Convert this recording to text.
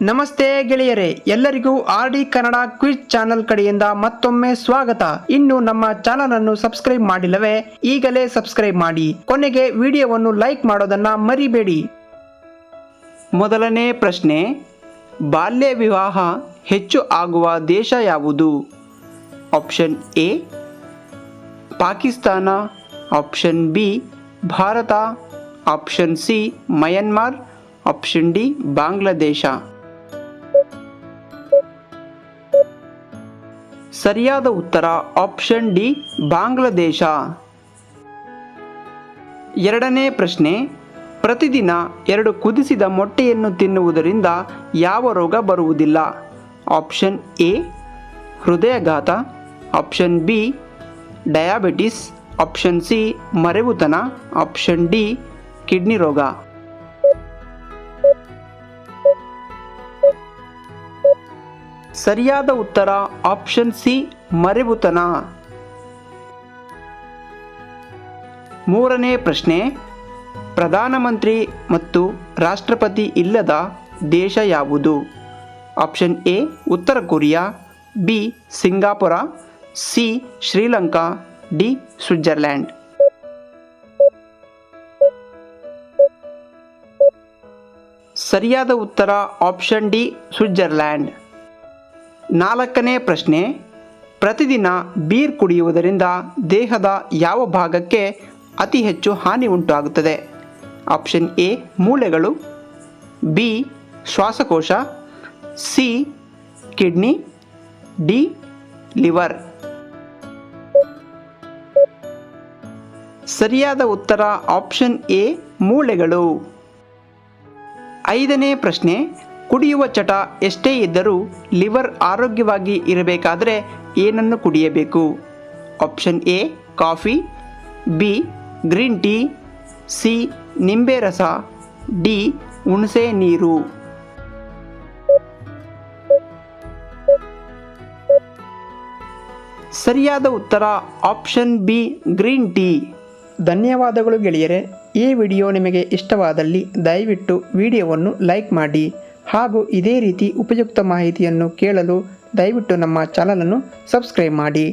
ನಮಸ್ತೆ ಗೆಳೆಯರೇ, ಎಲ್ಲರಿಗೂ R D Kannada quiz channel ಕಡೆಯಿಂದ ಮತ್ತೊಮ್ಮೆ ಸ್ವಾಗತ. ಇನ್ನು ನಮ್ಮ ಚಾನಲ್ ಅನ್ನು ಸಬ್ಸ್ಕ್ರೈಬ್ ಮಾಡಿಲ್ಲವೇ, ಈಗಲೇ ಸಬ್ಸ್ಕ್ರೈಬ್ ಮಾಡಿ. ಕೊನೆಗೆ ವಿಡಿಯೋವನ್ನು ಲೈಕ್ ಮಾಡೋದನ್ನ ಮರಿಬೇಡಿ. ಮೊದಲನೇ ಪ್ರಶ್ನೆ, ಬಾಲ್ಯ ವಿವಾಹ ಹೆಚ್ಚು ಆಗುವ ದೇಶ ಯಾವುದು? Option A, Pakistan. Option B, Bharat. Option C, Myanmar. Option D, Bangladesh. ಸರಿಯಾದ ಉತ್ತರ ಆಪ್ಷನ್ ಡಿ, ಬಾಂಗ್ಲಾದೇಶ. ಎರಡನೇ ಪ್ರಶ್ನೆ, ಪ್ರತಿದಿನ ಎರಡು ಕುದಿಸಿದ ಮೊಟ್ಟೆಯನ್ನು ತಿನ್ನುವುದರಿಂದ ಯಾವ ರೋಗ ಬರುವುದಿಲ್ಲ? Option A, ಹೃದಯಘಾತ. Option B, diabetes. Option C, ಮರೆವುತನ. Option D, kidney ರೋಗ. ಸರಿಯಾದ ಉತ್ತರ ಆಪ್ಷನ್ ಸಿ, ಮರೆಬುತನ. ಮೂರನೇ ಪ್ರಶ್ನೆ, ಪ್ರಧಾನಮಂತ್ರಿ ಮತ್ತು ರಾಷ್ಟ್ರಪತಿ ಇಲ್ಲದ ದೇಶ ಯಾವುದು? ಆಪ್ಷನ್ ಎ, ಉತ್ತರ Korea, B, Singapore, C, Sri Lanka, D, Switzerland. ಸರಿಯಾದ ಉತ್ತರ ಆಪ್ಷನ್ ಡಿ, ಸ್ವಿಟ್ಜರ್ಲ್ಯಾಂಡ್. ನಾಲ್ಕನೇ ಪ್ರಶ್ನೆ, ಪ್ರತಿದಿನ ಬೀರ್ ಕುಡಿಯುವುದರಿಂದ ದೇಹದ ಯಾವ ಭಾಗಕ್ಕೆ ಅತಿ ಹೆಚ್ಚು ಹಾನಿ ಉಂಟಾಗುತ್ತದೆ? ಆಪ್ಷನ್ ಎ ಮೂಳೆಗಳು. ಬಿ ಶ್ವಾಸಕೋಶ. ಸಿ ಕಿಡ್ನಿ ಡಿ ಲಿವರ್ ಸರಿಯಾದ ಉತ್ತರ ಆಪ್ಷನ್ ಎ ಮೂಳೆಗಳು. ಐದನೇ ಪ್ರಶ್ನೆ ಕುಡಿಯುವ ಚಟ ಎಷ್ಟೇ ಇದ್ದರೂ ಲಿವರ್ ಆರೋಗ್ಯವಾಗಿ ಇರಬೇಕಾದರೆ ಏನನ್ನು ಕುಡಿಯಬೇಕು? Option A, coffee, B, green tea, C, ನಿಂಬೆ ರಸ, ಡಿ, ಹುಣಸೆ ನೀರು. ಸರಿಯಾದ ಉತ್ತರ ಆಪ್ಷನ್ ಬಿ, ಗ್ರೀನ್ ಟೀ. ಧನ್ಯವಾದಗಳು ಗೆಳೆಯರೆ. ಈ ವಿಡಿಯೋ ನಿಮಗೆ ಇಷ್ಟವಾದಲ್ಲಿ ದಯವಿಟ್ಟು ವಿಡಿಯೋವನ್ನು ಲೈಕ್ ಮಾಡಿ. ಹಾಗೂ ಇದೇ ರೀತಿ ಉಪಯುಕ್ತ ಮಾಹಿತಿಯನ್ನು ಕೇಳಲು ದಯವಿಟ್ಟು ನಮ್ಮ ಚಾನಲನ್ನು ಸಬ್ಸ್ಕ್ರೈಬ್ ಮಾಡಿ.